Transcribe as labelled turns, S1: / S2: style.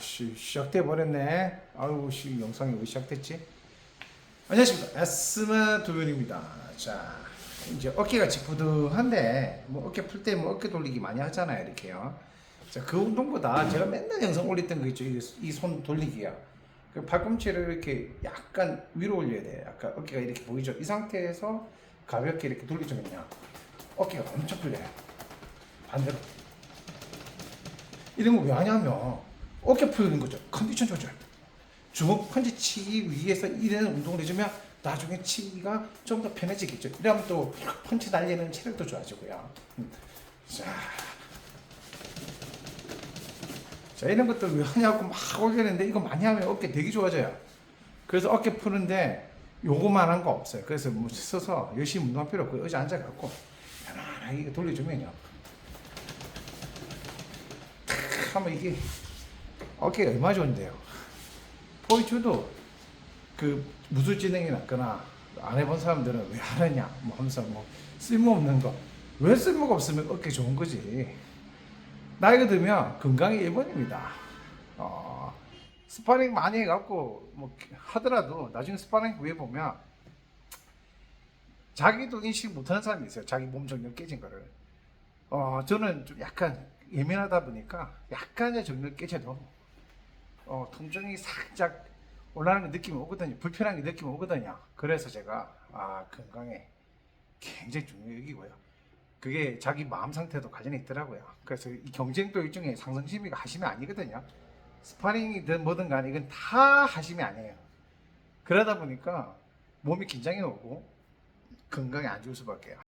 S1: 시, 시작돼 버렸네. 아유, 씨 영상이 왜 시작됐지? 안녕하십니까, 에스마 도현입니다. 자, 이제 어깨가 지푸드한데 뭐 어깨 풀 때 뭐 어깨 돌리기 많이 하잖아요, 이렇게요. 자, 그 운동보다 제가 맨날 영상 올렸던 거 있죠, 이 손 돌리기야. 그 팔꿈치를 이렇게 약간 위로 올려야 돼. 약간 어깨가 이렇게 보이죠? 이 상태에서 가볍게 이렇게 돌리자면요, 어깨가 엄청 풀려요. 반대로. 이런 거 왜 하냐면 어깨 풀리는 거죠. 컨디션 조절. 주먹 펀치 치기 위해서 이런 운동을 해주면 나중에 치기가 좀 더 편해지겠죠. 이러면 또 펀치 날리는 체력도 좋아지고요. 음. 자, 자 이런 것들 왜 하냐고 막 올리는데 이거 많이 하면 어깨 되게 좋아져요. 그래서 어깨 푸는데 요거만 한 거 없어요. 그래서 뭐 서서 열심히 운동할 필요 없고 의자 앉아갖고 편안하게 돌려주면요. 탁 하면 이게 어깨가 얼마나 좋은데요. 포이즈도 그 무술진행이 났거나 안 해본 사람들은 왜 하느냐 뭐 하면서 뭐 쓸모없는 거. 왜 쓸모가 없으면 어깨 좋은 거지? 나이가 들면 건강이 1번입니다. 어, 스파링 많이 해갖고 뭐 하더라도 나중에 스파링 후에 보면 자기도 인식 못하는 사람이 있어요. 자기 몸 정력 깨진 거를. 어, 저는 좀 약간 예민하다 보니까 약간의 정력 깨져도 어, 통증이 살짝 올라가는 게 느낌이 오거든요. 불편한 게 느낌이 오거든요. 그래서 제가 아, 건강에 굉장히 중요히 여기고요. 그게 자기 마음 상태도 관련이 있더라고요. 그래서 이 경쟁도 일종의 상승심이가 하심이 아니거든요. 스파링이든 뭐든 간에 이건 다 하심이 아니에요. 그러다 보니까 몸이 긴장이 오고 건강에 안 좋을 수밖에요.